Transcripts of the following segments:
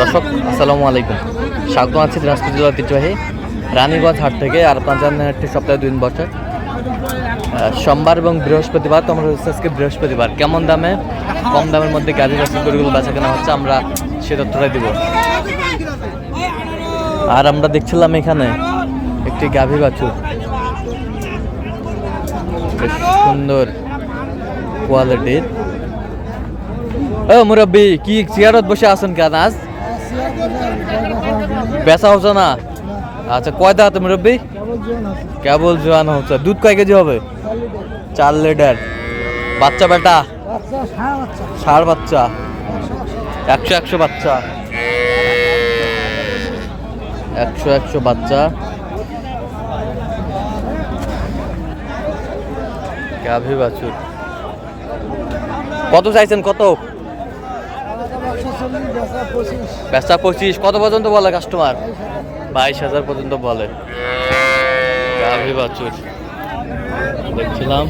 দর্শক, আসসালামু আলাইকুম। স্বাগত আছি দিনাজপুর জেলার ঐতিহ্যবাহী রানীগঞ্জ হাট থেকে আর জানেন একটি সপ্তাহে দুই দিন বছর সোমবার এবং বৃহস্পতিবার তো আমরা আজকে বৃহস্পতিবার। কেমন দামে, কম দামের মধ্যে গাড়ি রাস্তা গরুগুলো বেচা কেনা হচ্ছে, আমরা সে তথ্যটাই দিব। আর আমরা দেখছিলাম এখানে একটি গাভী বেশ সুন্দর কোয়ালিটির ও মুরব্বী, কি চেয়ারত বসে আছেন কেন আজ? বেচা হচ্ছে না? আচ্ছা কয় দাঁত মুরব্বী? কেবল জোয়ান হচ্ছে। দুধ কয় কেজি হবে? চার লিটার। বাচ্চা বেটা? ষাড় বাচ্চা। একশো একশো বাচ্চা। একশো একশো বাচ্চা। কত চাইছেন? কত? বেচা পঁচিশ। কত পর্যন্ত বলে কাস্টমার বাইশ হাজার পর্যন্ত বলে। গাভী বাছুর। দেখছিলাম।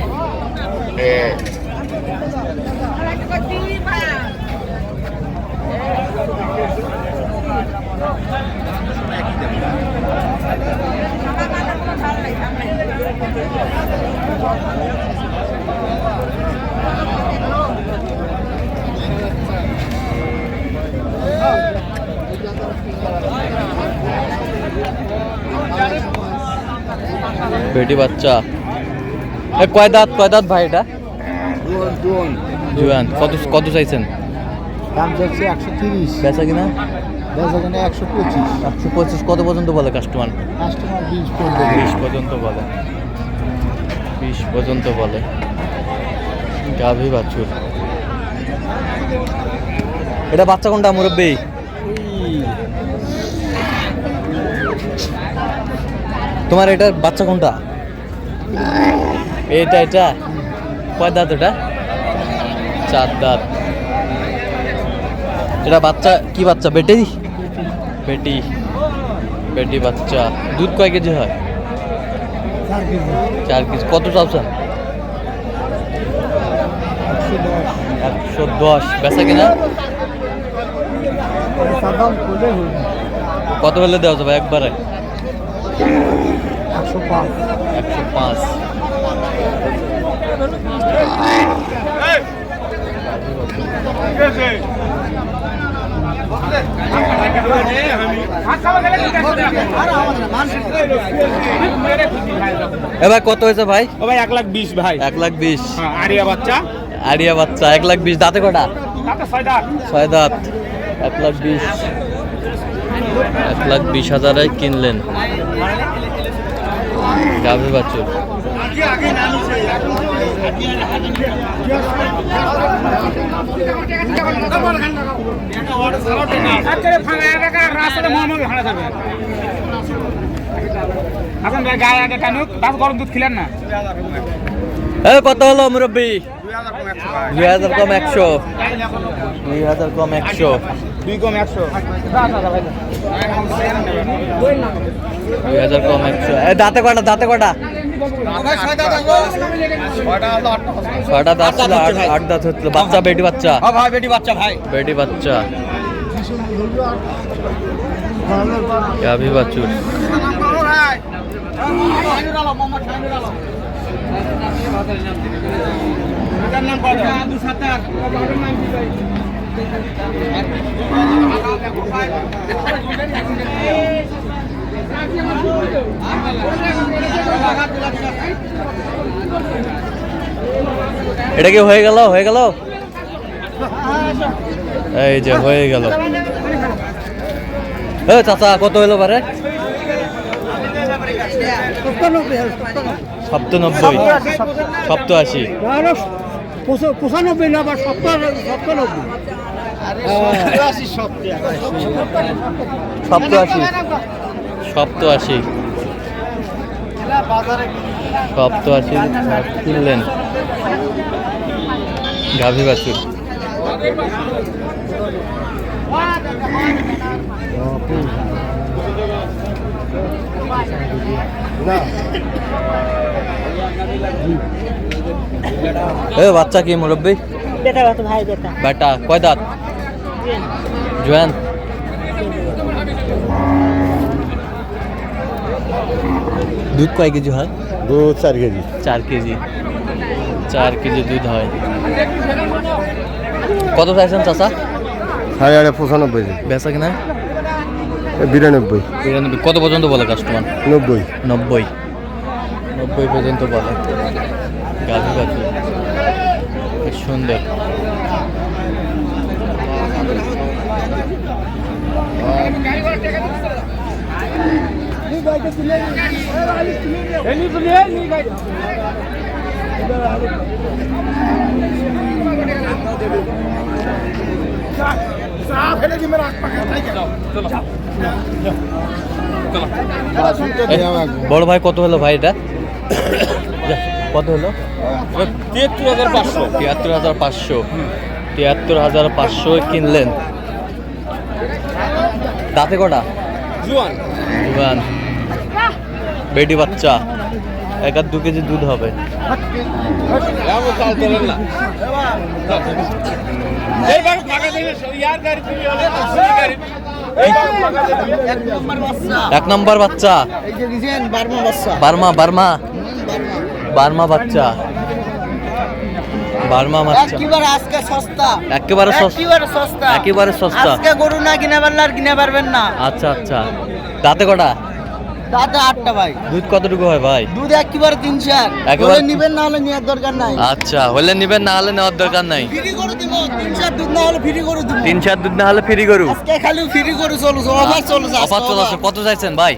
বেটি বাচ্চা। কয় দাঁত কয় দাঁত ভাই এটা? জুয়ান কত কত চাইছেন? দাম চাইছে একশো তিরিশ। বেচা কিনা? বেচা কিনা একশো পঁচিশ। একশো পঁচিশ কত পর্যন্ত বলে কাস্টমার? কাস্টমার বিশ বিশ পর্যন্ত বলে। বিশ পর্যন্ত বলে। গাভী বাছুর। এটা বাচ্চা কোনটা মুরব্বী? তোমার এটার বাচ্চা কোনটা? এটা এটা। কয় দাঁত এটা চার দাঁত। এটা বাচ্চা কি বাচ্চা? বেটি? বেটি। বেটি বাচ্চা। দুধ কয় কেজি হয়? চার কেজি। কত চাওছেন একশো দশ। বেচা কিনা? কত হলে দেওয়া যাবে? একবারে। একশো পাঁচ। একশো পাঁচ। এবার কত হয়েছে ভাই? ও ভাই এক লাখ বিশ ভাই। এক লাখ বিশ। হ্যাঁ, আরিয়া বাচ্চা। আরিয়া বাচ্চা এক লাখ বিশ। দাঁতে কটা? ছয় দাঁত। এক লাখ বিশ। এক লাখ বিশ হাজারে কিনলেন। গাভী বাচ্চুর রাস্তাটা ভাড়া যাবে। এখন ভাই গায়ে আগে টানুক বাস গরম দুধ খিলেন না। এ কত হলো মুরব্বী? দুই হাজার কম একশো। দুই হাজার কম একশো। দুই কম একশো। দুই হাজার কম একশো। এ দাঁতে কটা দাঁতে কটা ছয়টা দাঁত ছিল আট আট দাঁত হচ্ছিল। বাচ্চা বেটি বাচ্চা? ভাই বেটি বাচ্চা ভাই। বেটি বাচ্চা। গাভী বাছুর এটা কি হয়ে গেল? হয়ে গেল? এই যে হয়ে গেল। চাচা কত হলো পারে? সপ্তানব্বই সপ্তাশি পঁচানব্বই না বা সপ্তাহ সপ্তানব্বই। সপ্তাশি সপ্তাশি সপ্তাশি কিনলেন। গাভী বাছুর। এ বাচ্চা কি মুরব্বী? বেটা ভাই বেটা। বেটা কয় দাঁত? জোয়ান। দুধ কয় কেজি হয়? দু চার কেজি। চার কেজি। চার কেজি দুধ হয়। কত চাইছেন চাচা? সাড়ে আড়ে পঁচানব্বই। বেচা কিনা? বিরানব্বই। বিরানব্বই। কত পর্যন্ত বলে কাস্টমার নব্বই। নব্বই। নব্বই পর্যন্ত বলে। গাভী বেশ সুন্দর। বড় ভাই কত হলো ভাই এটা? কত হলো? তিয়াত্তর হাজার পাঁচশো। তিয়াত্তর হাজার পাঁচশো। তিয়াত্তর হাজার পাঁচশো কিনলেন। দাঁতে কটা? জুয়ান। জুয়ান। বেটি বাচ্চা। এক আর দু কেজি দুধ হবে। না এক নম্বর বাচ্চা। Burma Burma Burma. বাচ্চা। বার্মা বাচ্চা। একেবারে আজকে সস্তা। একেবারে সস- একেবারে সস্তা। একেবারে সস্তা। আজকে গরু না কিনে পারলে আর কিনে পারবেন না। আচ্ছা আচ্ছা। দাঁতে কটা? তাতে আটটা ভাই। দুধ কতটুকু হয় ভাই? দুধ একেবারে তিন চার একেবারে- নিবেন না হলে নেওয়ার দরকার নাই। আচ্ছা হলে নিবেন না হলে নেওয়ার দরকার নাই। ফ্রি করে দিব তিন চার দুধ না হলে ফ্রি করে দিব। তিন চার দুধ না হলে ফ্রি গরু? আজকে খালি ফ্রি করে অফার চলছে অফার কত চাইছেন ভাই?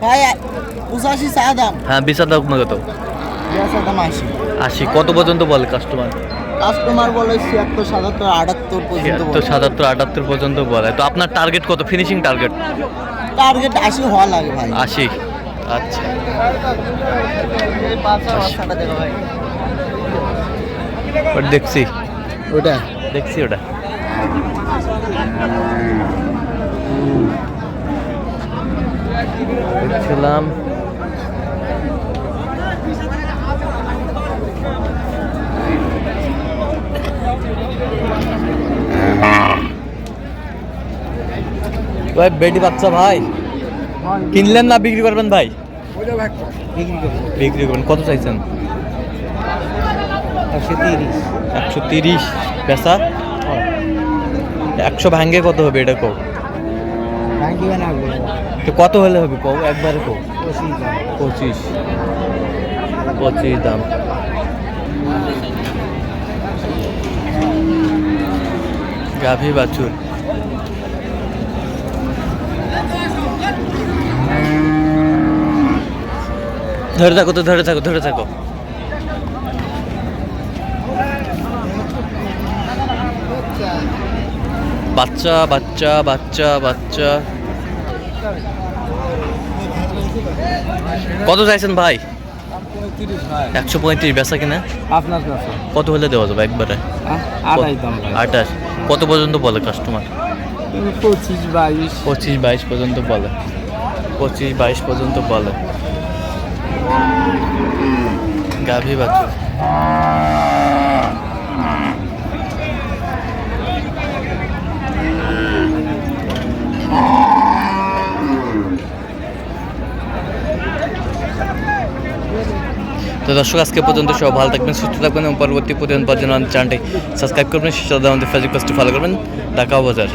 ভাই পঁচাশি চা দাম। হ্যাঁ কত? আশি। কত পর্যন্ত বলে কাস্টমার কাস্টমার বলে ছিয়াত্তর সাতাত্তর আটাত্তর পর্যন্ত ছিয়াত্তর সাতাত্তর আটাত্তর পর্যন্ত বলে। তো আপনার টার্গেট কত? ফিনিশিং টার্গেট টার্গেট আশি হওয়া লাগে ভাই। আশি? আচ্ছা। ওটা দেখছি। ওটা? দেখছি ওটা। দেখছিলাম। ভাই বেটি বাচ্চা ভাই। কিনলেন না বিক্রি করবেন ভাই? বিক্রি করবেন। কত চাইছেন? একশো তিরিশ। পেশা একশো ভাঙ্গে কত হবে এটা কো তো কত হলে হবে কও? একবারে কও। পঁচিশ। পঁচিশ দাম। গাভী বাছুর। ধরে থাকো তো ধরে থাকো ধরে থাকো। বাচ্চা বাচ্চা বাচ্চা বাচ্চা। কত চাইছেন ভাই? একশো পঁয়ত্রিশ বেচা কিনা? আপনার কাছে। কত হলে দেওয়া যাবে একবারে? আঠাশ কত? পর্যন্ত বলে কাস্টমার পঁচিশ বাইশ। পঁচিশ বাইশ পর্যন্ত বলে। পঁচিশ বাইশ পর্যন্ত বলে। গাভী বাছুর। তো দর্শক, আজকে পর্যন্ত সব ভালো থাকবেন, সুস্থ থাকবেন এবং পরবর্তী প্রতিদিন পর্যন্ত চ্যানেলটি সাবস্ক্রাইব করবেন, সাথে আমাদের ফেসবুক পেজটি ফলো করবেন। ঢাকা বাজার।